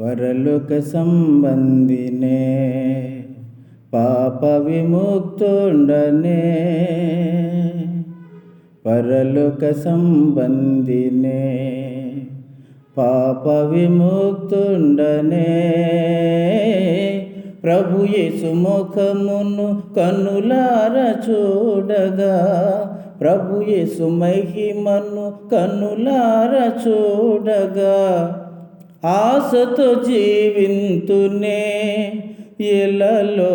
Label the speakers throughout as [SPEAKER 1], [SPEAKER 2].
[SPEAKER 1] పరలోక సంబంధినే పాప విముక్తుండనే. పరలోక సంబంధినే పాప విముక్తుండనే. ప్రభు యేసు ముఖమును కన్నులార చూడగా ప్రభు యేసు మహిమను కన్నులార చూడగా ఆశతో జీవింతునే ఎలలో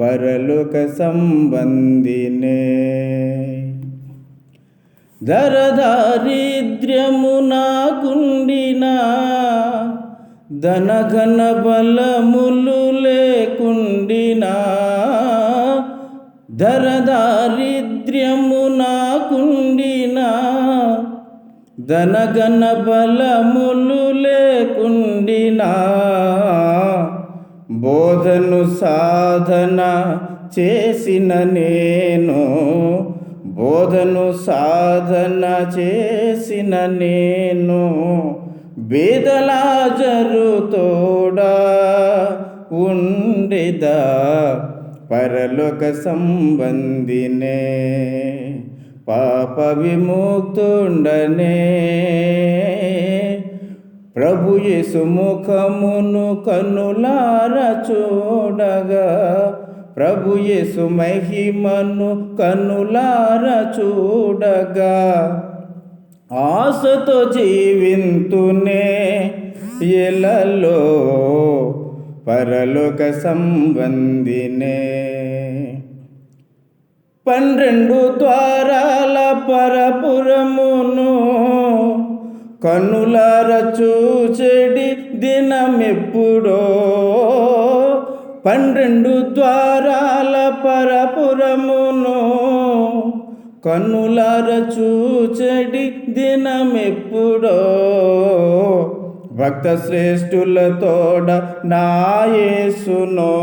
[SPEAKER 1] పరలోక సంబంధినే. ధరదారిద్ర్యము నాకుండినా ధనఘన బలములు లేకుండినా ధరదారిద్ర్యము ధనగన బలములు లేకుండినా బోధను సాధన చేసిన నేను బోధను సాధన చేసిన నేను బేదలా తోడా ఉండేదా పరలోక సంబంధినే. పాప విముక్తుండనే ప్రభు యేసు ముఖమును కన్నులార చూడగా ప్రభు యేసు మహిమను కన్నులార చూడగా ఆశతో జీవింతునే ఎలలో పరలోక సంబంధినే. పన్నెండు ద్వారాల పరపురమును కన్నులార చూచెడి దినమెప్పుడో. పన్నెండు ద్వారాల పరపురమును కన్నులార చూచెడి దినమెప్పుడో. భక్త శ్రేష్ఠులతోడ నాయేసునో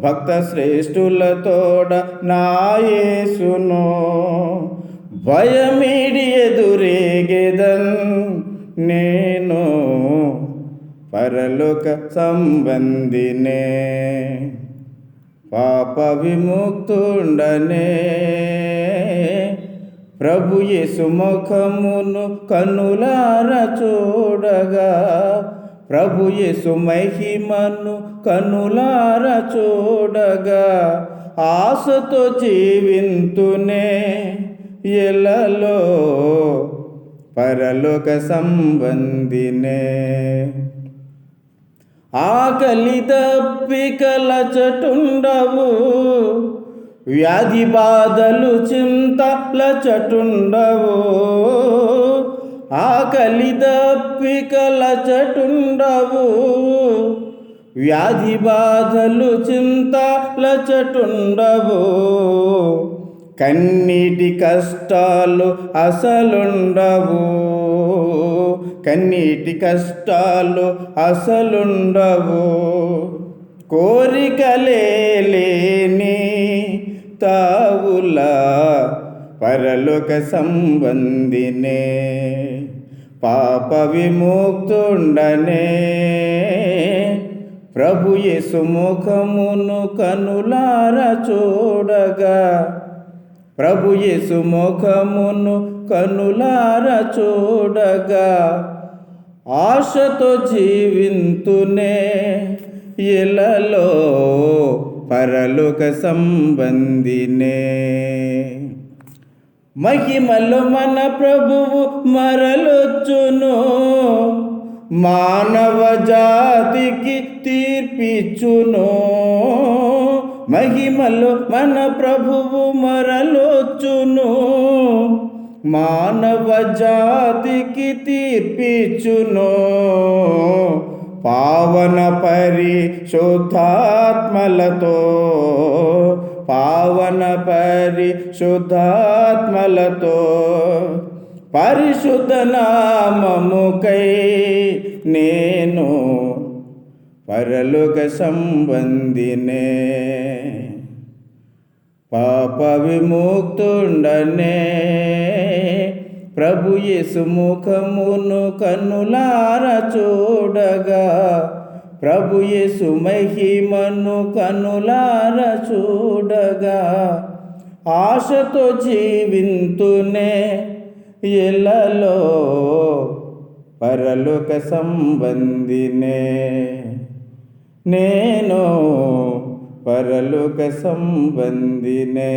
[SPEAKER 1] భక్త శ్రేష్ఠులతోడ నాయేసునో భయమిడి ఎదురేగెదన్ నేను పరలోక సంబంధినే. పాప విముక్తుండనే. ప్రభు యేసు ముఖమును కన్నులార చూడగా ప్రభు యేసు మహిమను కనులార చూడగా ఆశతో జీవింతునే ఎలలో పరలోక సంబంధినే. ఆకలి తప్పికల చటుండవు వ్యాధి బాధలు చింతల చటుండవు ఆకలి దప్పికల చటుండవు వ్యాధి బాధలు చింతల చటుండవు కన్నీటి కష్టాలు అసలుండవు. కన్నీటి కష్టాలు అసలుండవు. కోరికలే లేని తావుల పరలోక సంబంధినే. పాప విముక్తుండనే ప్రభు యసుముఖమును కనులార చూడగా. ప్రభు యసుముఖమును కనులార చూడగా. ఆశతో జీవింతునే ఎలలో పరలోక సంబంధినే. మహిమలు మన ప్రభువు మరలొచ్చును. మానవ జాతికి తీర్పిచ్చును. మహిమలు మన ప్రభువు మరలొచ్చును. మానవ జాతికి తీర్పిచ్చును. పావన పరిశుద్ధాత్మలతో పావన పరిశుద్ధాత్మలతో పరిశుద్ధ నామముకై నేను పరలోక సంబంధినే. పాప విముక్తుండనే ప్రభు యేసు ముఖమును కన్నులార చూడగా ప్రభు యేసు మహిమను కనులార చూడగా ఆశతో జీవింతునే ఎలలో పరలోక సంబంధినే. నేను పరలోక సంబంధినే.